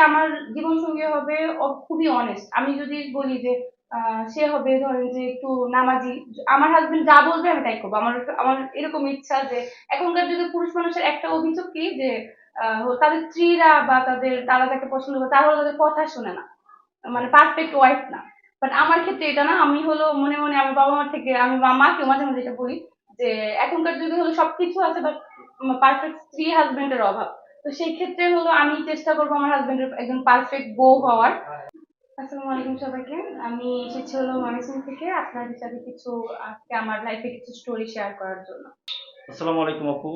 আমার জীবন সঙ্গী হবে খুবই অনেস্ট আমি যদি বলি যে সে হবে ধরেন যে একটু নামাজি, আমার হাজবেন্ড যা বলবে আমি তাই করব। আমার আমার এরকম ইচ্ছা যে, এখনকার যুগে পুরুষ মানুষের একটা অভিযোগ কি যে তাদের স্ত্রীরা বা তাদের, তারা যাকে পছন্দ করে, তারা তাদের কথা শোনে না। মানে পারফেক্ট ওয়াইফ না। বাট আমার ক্ষেত্রে এটা না, আমি হলো মনে মনে আমার বাবা মার থেকে, আমি মা- মাকেও মাঝে মাঝে এটা বলি যে, এখনকার যুগে হলো সবকিছু আছে বাট পারফেক্ট স্ত্রী হাজবেন্ডের অভাব। তো সেই ক্ষেত্রে হলো আমি চেষ্টা করব আমার হাজবেন্ডের একজন পারফেক্ট বউ হওয়ার। আসসালামু আলাইকুম সবাইকে। আমি এসেছি হলো ময়মনসিং থেকে আপনাদের সাথে কিছু আজকে আমার লাইফে কিছু স্টোরি শেয়ার করার জন্য। আসসালামু আলাইকুম আপু।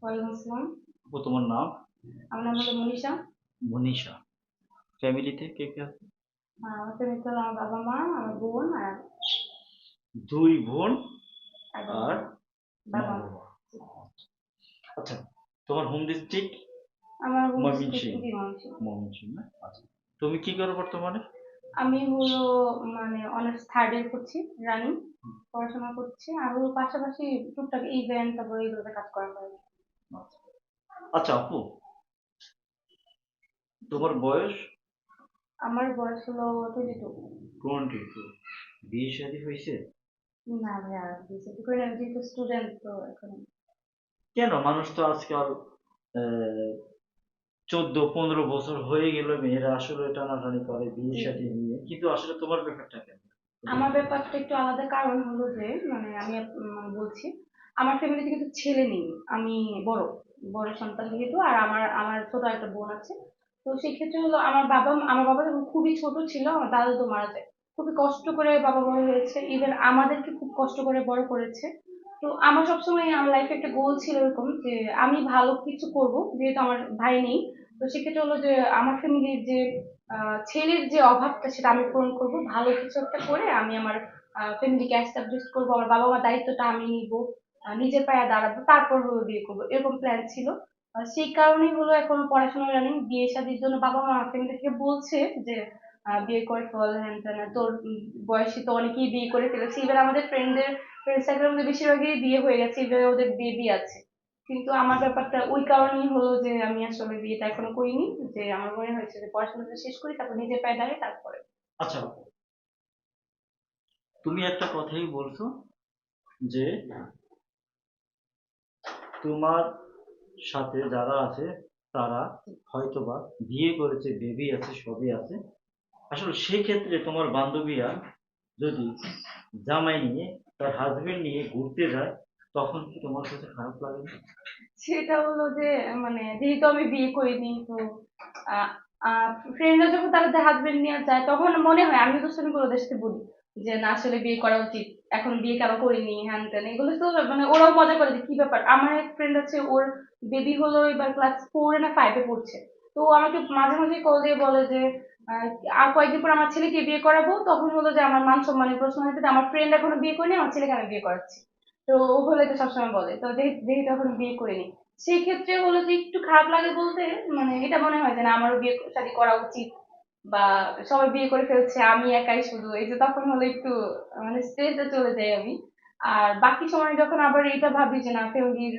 ওয়ালাইকুম আসসালাম। আপু তোমার নাম? আমার নাম হলো মনীষা। মনীষা। ফ্যামিলিতে কে কে আছে? আমার ফ্যামিলিতে হলো আমার বাবা মা আমার বোন আর দুই বোন আর বাবা। আচ্ছা তোমার হোম ডিস্ট্রিক্ট আমার ময়মনসিংহ। ময়মনসিংহ। ময়মনসিংহ না? আচ্ছা। তুমি কি করো বর্তমানে? আমি হলো মানে অনার্স থার্ড ইয়ার করছি রানিং পড়াশোনা করছি। আর ওর পাশাপাশি টুকটাক ইভেন্ট তারপর এইগুলোতে কাজ করা হয়। আচ্ছা। আচ্ছা আপু তোমার বয়স? আমার বয়স হলো টোয়েন্টি টু টোয়েন্টি টু বিয়ে শাদী হয়েছে? না ভাইয়া বিএসসি করে না যেহেতু স্টুডেন্ট তো এখন। কেন? মানুষ তো আজকাল চোদ্দ পনেরো বছর হয়ে গেল মেয়েরা আসলে টানাটানি করে বিয়ে। শাদী নিয়ে। কিন্তু আসলে তোমার ব্যাপারটা কেন আমার ব্যাপারটা একটু আলাদা কারণ হলো যে মানে আমি বলছি আমার ফ্যামিলিতে কিন্তু ছেলে নেই। আমি বড় বড় সন্তান যেহেতু আর আমার আমার ছোট একটা বোন আছে। তো সেই ক্ষেত্রে হলো আমার বাবা আমার বাবা যখন খুবই ছোট ছিল আমার দাদা তো মারা যায়। খুবই কষ্ট করে বাবা বড় হয়েছে। ইভেন আমাদেরকে খুব কষ্ট করে বড় করেছে। তো আমার সবসময় আমার লাইফে একটা গোল ছিল এরকম যে আমি ভালো কিছু করব, যেহেতু আমার ভাই নেই। তো সেক্ষেত্রে হলো যে আমার ফ্যামিলির যে ছেলের যে অভাবটা সেটা আমি পূরণ করব। ভালো কিছু একটা করে আমি আমার ফ্যামিলিকে এস্টাবলিশ করব, আমার বাবা মার দায়িত্বটা আমি নিব নিজের পায়ে দাঁড়াবো, তারপর হলো বিয়ে করব, এরকম প্ল্যান ছিল। সেই কারণেই হলো এখন পড়াশোনা রানিং বিয়ে শাদির জন্য বাবা মা ফ্যামিলি থেকে বলছে যে বিয়ে করে, ফল হ্যান তোর বয়সী তো অনেকেই বিয়ে করে ফেলেছে। এবার আমাদের ফ্রেন্ডদের মধ্যে বেশিরভাগই বিয়ে হয়ে গেছে এবার ওদের বেবি আছে। কিন্তু আমার ব্যাপারটা ওই কারণেই হলো যে আমি আসলে বিয়েটা এখনও করিনি, যে আমার মনে হয়েছে যে পড়াশোনাটা শেষ করি, তারপর নিজের পায়ে দাঁড়িয়ে তারপরে। আচ্ছা তুমি একটা কথাই বলছো যে তোমার সাথে যারা আছে, তারা হয়তোবা বিয়ে করেছে বেবি আছে, সবই আছে। আসলে সেই ক্ষেত্রে তোমার বান্ধবীরা যদি জামাই নিয়ে তার হাজবেন্ড নিয়ে ঘুরতে যায়, তখন কি তোমার কাছে খারাপ লাগে? সেটা হলো যে মানে যেহেতু আমি বিয়ে করিনি, তো ফ্রেন্ডরা যখন তাদের হাজবেন্ড নিয়ে যায়, তখন মনে হয়, আমি তো শুনে ওদের সাথে বলি যে, না, আসলে বিয়ে করা উচিত। এখন বিয়ে কেন করিনি? হ্যান ত্যান। এগুলো তো মানে ওরাও মজা করে যে, কি ব্যাপার? আমার এক ফ্রেন্ড আছে, ওর বেবি হলো এবার ক্লাস ফোর না ফাইভে পড়ছে। তো আমাকে মাঝে মাঝে কল দিয়ে বলে যে আর কয়েকদিন পর আমার ছেলেকে বিয়ে করাবো, তখন হলো যে আমার মান সম্মানের প্রশ্ন হয়েছে আমার ফ্রেন্ড এখনও বিয়ে করেনি, আমার ছেলেকে আমি বিয়ে করাচ্ছি। তো ও হলে তো সবসময় বলে, তো যেহেতু এখনও বিয়ে করিনি। সেই ক্ষেত্রে হলো যে একটু খারাপ লাগে বলতে মানে এটা মনে হয় যে না, আমারও বিয়ে শাদী করা উচিত বা সবাই বিয়ে করে ফেলছে, আমি একাই শুধু। এই যে তখন হলো একটু মানে স্ট্রেসে চলে যাই আমি। আর বাকি সময় যখন আবার এটা ভাবি যে না ফ্যামিলির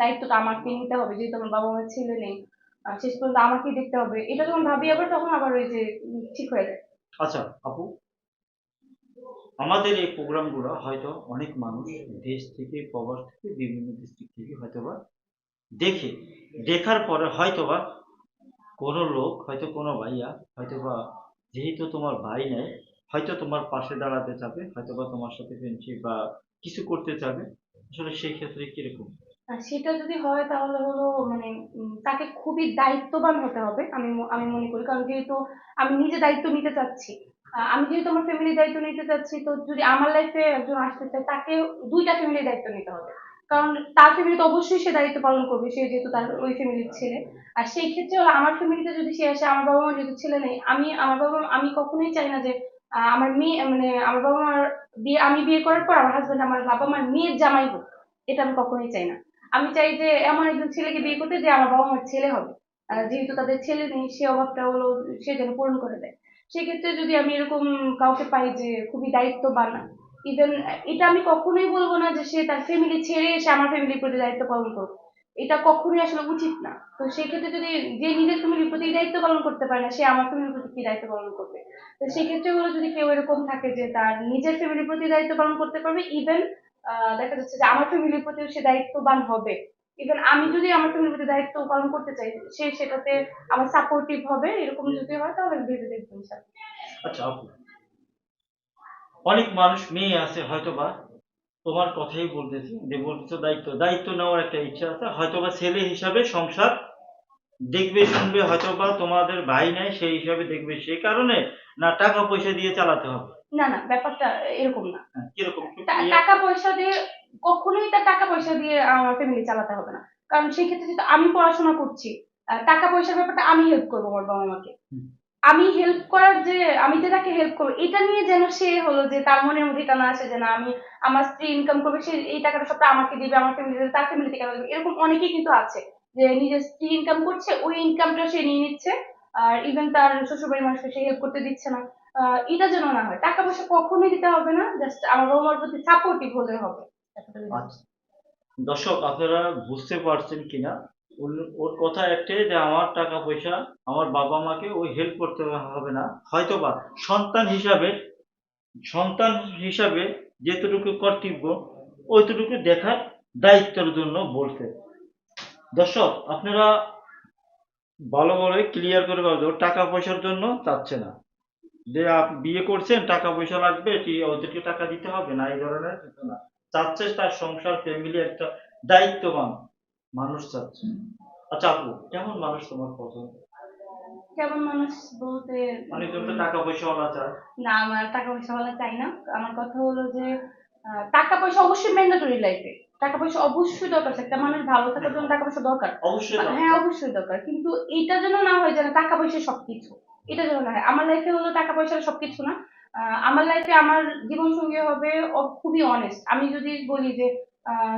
দায়িত্বটা আমাকে নিতে হবে, যেহেতু আমার বাবা মার ছেলে নেই শেষ পর্যন্ত আমাকেই দেখতে হবে। এটা যখন ভাবি আবার, তখন আবার ওই যে ঠিক হয়ে যায়। আচ্ছা আপু, আমাদের এই প্রোগ্রামগুলো হয়তো অনেক মানুষ দেশ থেকে, প্রবাস থেকে, বিভিন্ন ডিস্ট্রিক্ট থেকে হয়তোবা দেখে। দেখার পরে হয়তোবা কোনো লোক, হয়তো কোনো ভাইয়া, হয়তোবা যেহেতু তোমার ভাই নেয় হয়তো তোমার পাশে দাঁড়াতে চাবে, হয়তোবা তোমার সাথে ফ্রেন্ডশিপ বা কিছু করতে চাবে। আসলে সেই ক্ষেত্রে কীরকম? সেটা যদি হয় তাহলে হলো মানে তাকে খুবই দায়িত্ববান হতে হবে, আমি আমি মনে করি। কারণ যেহেতু আমি নিজে দায়িত্ব নিতে চাচ্ছি আমি যেহেতু আমার ফ্যামিলির দায়িত্ব নিতে চাচ্ছি, তো যদি আমার লাইফে একজন আসতে চায়, তাকে দুইটা ফ্যামিলির দায়িত্ব নিতে হবে। কারণ তার ফ্যামিলিতে অবশ্যই সে দায়িত্ব পালন করবে, সে যেহেতু তার ওই ফ্যামিলির ছেলে। আর সেই ক্ষেত্রে হলো আমার ফ্যামিলিতে যদি সে আসে, আমার বাবা মার যেহেতু ছেলে নেই, আমি, আমার বাবা মা- আমি কখনোই চাই না যে আমার মেয়ে মানে আমার বাবা মার বিয়ে, আমি বিয়ে করার পর আমার হাজবেন্ড আমার বাবা মার মেয়ের জামাই হোক, এটা আমি কখনোই চাই না। আমি চাই যে, এমন একজন ছেলেকে বিয়ে করতে যে আমার বাবা মার ছেলে হবে। যেহেতু তাদের ছেলে নেই, সে অভাবটা হলো, সে যেন পূরণ করে দেয়। সেক্ষেত্রে যদি আমি এরকম কাউকে পাই যে, খুবই দায়িত্ববান ইভেন এটা আমি কখনোই বলব না যে সে তার ফ্যামিলি ছেড়ে এসে আমার ফ্যামিলির প্রতি দায়িত্ব পালন করুক। এটা কখনোই আসলে উচিত না। তো সেক্ষেত্রে যদি যে নিজের ফ্যামিলির প্রতি দায়িত্ব পালন করতে পারে না, সে আমার ফ্যামিলির প্রতি কি দায়িত্ব পালন করবে? তো সেক্ষেত্রে হলো যদি কেউ এরকম থাকে যে, তার নিজের ফ্যামিলির প্রতি দায়িত্ব পালন করতে পারবে ইভেন দেখা যাচ্ছে যে আমার ফ্যামিলির প্রতিও সে দায়িত্ববান হবে। ইভেন আমি যদি আমার ফ্যামিলির প্রতি দায়িত্ব পালন করতে চাই, সে সেটাতে আমার সাপোর্টিভ হবে, এরকম যদি হয় তাহলে ভেবে দেখব। আচ্ছা অনেক মানুষ, মেয়ে আছে, হয়তোবা তোমার কথাই বলতেছি, যে বলতেছো দায়িত্ব। দায়িত্ব নেওয়ার একটা ইচ্ছা আছে, হয়তোবা ছেলে হিসাবে সংসার দেখবে, শুনবে, হয়তোবা তোমাদের ভাই নাই, সেই হিসাবে দেখবে। সেই কারণে না টাকা পয়সা দিয়ে চালাতে হবে। না না ব্যাপারটা এরকম না। হ্যাঁ, কীরকম? টাকা পয়সা দিয়ে কখনোই তার টাকা পয়সা দিয়ে আমার ফ্যামিলি চালাতে হবে না। কারণ সেই ক্ষেত্রে যেহেতু আমি পড়াশোনা করছি টাকা পয়সার ব্যাপারটা আমি হেল্প করব আমার বাবা মাকে। আমি হেল্প করার যে আমি যে তাকে হেল্প করব এটা নিয়ে যেন সে হলো যে তার মনের মধ্যে এটা না আসে যে না আমি আমার স্ত্রী ইনকাম করবে সে এই টাকাটা সবটা আমাকে দিবে আমার ফ্যামিলি দেবে তার ফ্যামিলি আমাকে দিবে। এরকম অনেকেই কিন্তু আছে যে নিজের স্ত্রী ইনকাম করছে ওই ইনকামটা সে নিয়ে নিচ্ছে আর ইভেন তার শ্বশুরবাড়ির মানুষকে সে হেল্প করতে দিচ্ছে না। এটা যেন না হয়। টাকা পয়সা কখনোই দিতে হবে না জাস্ট আমার বাবা প্রতি সাপোর্টিভ হলে হবে। আচ্ছা। দর্শক, আপনারা বুঝতে পারছেন কিনা? ওর- কথা একটাই যে আমার টাকা পয়সা আমার বাবা মাকে ওই হেল্প করতে হবে না। হয়তোবা সন্তান হিসাবে সন্তান হিসাবে যেতটুকু কর্তব্য, ওইটুকু দেখার দায়িত্বের জন্য বলতে দর্শক, আপনারা ভালো করে ক্লিয়ার করে ও টাকা পয়সার জন্য চাচ্ছে না। যে বিয়ে করছেন টাকা পয়সা লাগবে কি ওদেরকে টাকা দিতে হবে? না এই ধরনের কিছু না। চাচ্ছে তার সংসার ফ্যামিলি একটা দায়িত্ববান মানুষ চাচ্ছে। আচ্ছা আপু কেমন মানুষ তোমার পছন্দ? কেমন মানুষ বলতে? অনেকজন তো টাকা পয়সা ওলা চায় না আমার টাকা পয়সা ওয়ালা চাই না। আমার কথা হলো যে টাকা পয়সা অবশ্যই ম্যান্ডেটরি লাইফে টাকা পয়সা অবশ্যই দরকার। একটা মানুষ ভালো থাকার জন্য টাকা পয়সা দরকার। অবশ্যই হ্যাঁ অবশ্যই দরকার। কিন্তু এটা যেন না হয় যেন টাকা পয়সা সবকিছু। এটা যেন না হয়। আমার লাইফে হলো টাকা পয়সা সবকিছু না। আমার লাইফে আমার জীবন সঙ্গী হবে খুবই অনেস্ট আমি যদি বলি যে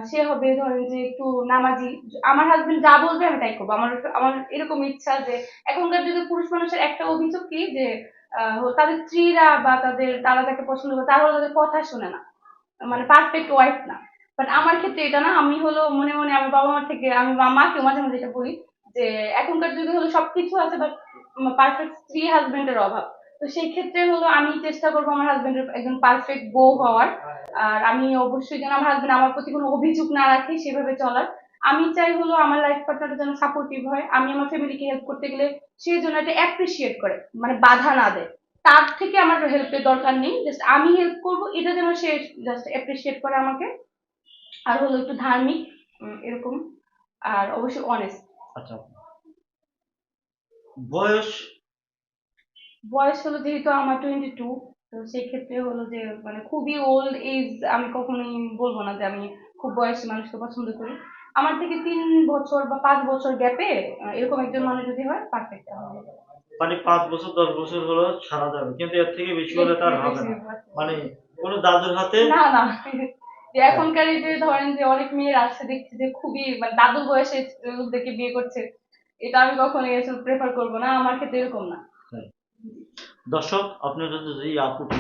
সে হবে ধরেন যে একটু নামাজি। আমার হাজবেন্ড যা বলবে আমি তাই করব। আমার আমার এরকম ইচ্ছা যে, এখনকার যুগে পুরুষ মানুষের একটা অভিযোগ কি যে তাদের স্ত্রীরা বা তাদের, তারা যাকে পছন্দ করে, তারা তাদের কথা শোনে না। মানে পারফেক্ট ওয়াইফ না। বাট আমার ক্ষেত্রে এটা না, আমি হলো মনে মনে আমার বাবা মার থেকে, আমি মা- মাকেও মাঝে মাঝে এটা বলি যে, এখনকার যুগে হলো সবকিছু আছে বাট পারফেক্ট স্ত্রী হাজবেন্ডের অভাব। তো সেই ক্ষেত্রে হলো আমি চেষ্টা করব আমার হাজবেন্ডের একজন পারফেক্ট বউ হওয়ার। আর আমি অবশ্যই যেন আমার হাজবেন্ড আমার প্রতি কোনো অভিযোগ না রাখে সেভাবে চলার। আমি চাই হলো আমার লাইফ পার্টনার যেন সাপোর্টিভ হয়। আমি আমার ফ্যামিলিকে হেল্প করতে গেলে সে যেন এটা অ্যাপ্রিসিয়েট করে মানে বাধা না দেয়। তার থেকে আমার হেল্পের দরকার নেই। জাস্ট আমি হেল্প করব, এটা যেন সে জাস্ট অ্যাপ্রিসিয়েট করে আমাকে। আর হলো একটু ধার্মিক এরকম। আর অবশ্যই অনেস্ট আচ্ছা। বয়স? বয়স হলো যেহেতু আমার টোয়েন্টি টু তো সেই ক্ষেত্রে হলো যে মানে খুবই ওল্ড এজ আমি কখনোই বলব না যে আমি খুব বয়সী মানুষকে পছন্দ করি। আমার থেকে তিন বছর বা পাঁচ বছর গ্যাপে এরকম একজন মানুষ যদি হয় পারফেক্ট হবে। মানে পাঁচ বছর দশ বছর হলো ছাড়া যাবে কিন্তু এর থেকে বেশি হলে তার হবে না। মানে কোনো দাদুর হাতে? না না। যে এখনকার যে ধরেন যে অনেক মেয়ের আসছে দেখছি যে খুবই মানে দাদুর বয়সে লোকদেরকে বিয়ে করছে। এটা আমি কখনো প্রেফার করব না আমার ক্ষেত্রে এরকম না। দর্শক আপনারা যদি আপুটি